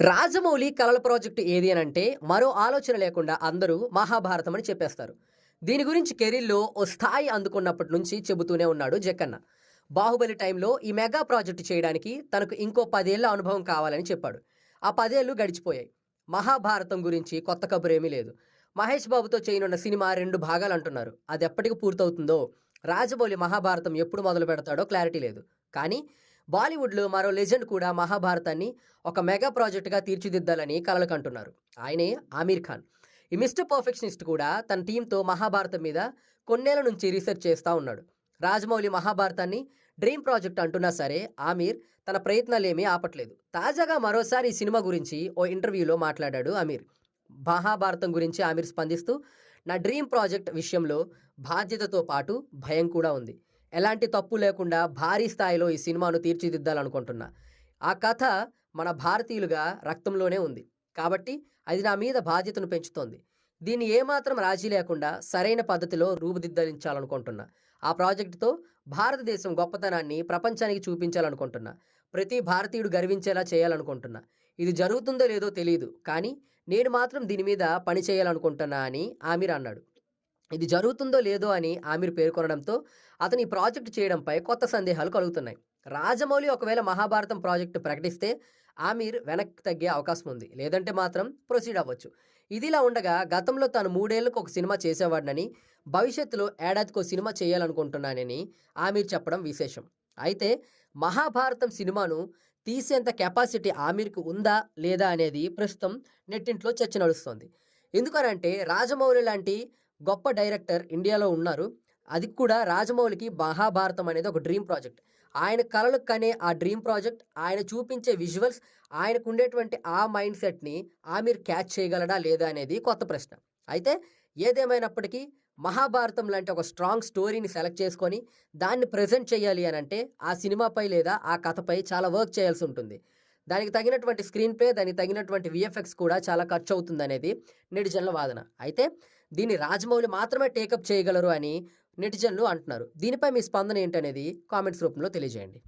రాజమౌళి కలల ప్రాజెక్టు ఏది అని అంటే మరో ఆలోచన లేకుండా అందరూ మహాభారతం అని చెప్పేస్తారు. దీని గురించి కెరీర్లో ఓ స్థాయి అందుకున్నప్పటి నుంచి చెబుతూనే ఉన్నాడు జక్కన్న. బాహుబలి టైంలో ఈ మెగా ప్రాజెక్టు చేయడానికి తనకు ఇంకో పదేళ్ళ అనుభవం కావాలని చెప్పాడు. ఆ పదేళ్ళు గడిచిపోయాయి. మహాభారతం గురించి కొత్త కబురు ఏమీ లేదు. మహేష్ బాబుతో చేయనున్న సినిమా రెండు భాగాలు అంటున్నారు. అది ఎప్పటికి పూర్తవుతుందో రాజమౌళి మహాభారతం ఎప్పుడు మొదలు పెడతాడో క్లారిటీ లేదు. కానీ బాలీవుడ్లో మరో లెజెండ్ కూడా మహాభారతాన్ని ఒక మెగా ప్రాజెక్టుగా తీర్చిదిద్దాలని కలలు కంటున్నారు. ఆయనే ఆమీర్ ఖాన్. ఈ మిస్టర్ పర్ఫెక్షనిస్ట్ కూడా తన టీంతో మహాభారతం మీద కొన్నేళ్ళ నుంచి రీసెర్చ్ చేస్తూ ఉన్నాడు. రాజమౌళి మహాభారతాన్ని డ్రీమ్ ప్రాజెక్ట్ అంటున్నా సరే ఆమీర్ తన ప్రయత్నాలేమీ ఆపట్లేదు. తాజాగా మరోసారి ఈ సినిమా గురించి ఓ ఇంటర్వ్యూలో మాట్లాడాడు అమీర్ మహాభారతం గురించి ఆమీర్ స్పందిస్తూ నా డ్రీమ్ ప్రాజెక్ట్ విషయంలో బాధ్యతతో పాటు భయం కూడా ఉంది. ఎలాంటి తప్పు లేకుండా భారీ స్థాయిలో ఈ సినిమాను తీర్చిదిద్దాలనుకుంటున్నా. ఆ కథ మన భారతీయులుగా రక్తంలోనే ఉంది. కాబట్టి అది నా మీద బాధ్యతను పెంచుతోంది. దీన్ని ఏమాత్రం రాజీ లేకుండా సరైన పద్ధతిలో రూపుదిద్దలించాలనుకుంటున్నా ఆ ప్రాజెక్టుతో భారతదేశం గొప్పతనాన్ని ప్రపంచానికి చూపించాలనుకుంటున్నా. ప్రతి భారతీయుడు గర్వించేలా చేయాలనుకుంటున్నా. ఇది జరుగుతుందో లేదో తెలియదు కానీ నేను మాత్రం దీని మీద పని చేయాలనుకుంటున్నా అని ఆమీర్ అన్నాడు. ఇది జరుగుతుందో లేదో అని ఆమీర్ పేర్కొనడంతో అతని ఈ ప్రాజెక్టు చేయడంపై కొత్త సందేహాలు కలుగుతున్నాయి. రాజమౌళి ఒకవేళ మహాభారతం ప్రాజెక్టు ప్రకటిస్తే ఆమీర్ వెనక్కి తగ్గే అవకాశం ఉంది. లేదంటే మాత్రం ప్రొసీడ్ అవ్వచ్చు. ఇదిలా ఉండగా గతంలో తాను మూడేళ్ళకు ఒక సినిమా చేసేవాడినని భవిష్యత్తులో ఏడాదికో సినిమా చేయాలనుకుంటున్నానని ఆమీర్ చెప్పడం విశేషం. అయితే మహాభారతం సినిమాను తీసేంత కెపాసిటీ ఆమీర్కు ఉందా లేదా అనేది ప్రస్తుతం నెట్టింట్లో చర్చ నడుస్తోంది. ఎందుకనంటే రాజమౌళి లాంటి గొప్ప డైరెక్టర్ ఇండియాలో ఉన్నారు. అది కూడా రాజమౌళికి మహాభారతం అనేది ఒక డ్రీమ్ ప్రాజెక్ట్. ఆయన కలలు కనే ఆ డ్రీమ్ ప్రాజెక్ట్ ఆయన చూపించే విజువల్స్ ఆయనకు ఉండేటువంటి ఆ మైండ్ సెట్ని ఆమీర్ క్యాచ్ చేయగలడా లేదా అనేది కొత్త ప్రశ్న. అయితే ఏదేమైనప్పటికీ మహాభారతం లాంటి ఒక స్ట్రాంగ్ స్టోరీని సెలెక్ట్ చేసుకొని దాన్ని ప్రజెంట్ చేయాలి అని అంటే ఆ సినిమాపై లేదా ఆ కథపై చాలా వర్క్ చేయాల్సి ఉంటుంది. దానికి తగినటువంటి స్క్రీన్ ప్లే దానికి తగినటువంటి విఎఫ్ఎక్స్ కూడా చాలా ఖర్చు అవుతుంది అనేది నెటిజన్ల వాదన. అయితే దీన్ని రాజమౌళి మాత్రమే టేకప్ చేయగలరు అని నెటిజన్లు అంటున్నారు. దీనిపై మీ స్పందన ఏంటనేది కామెంట్స్ రూపంలో తెలియజేయండి.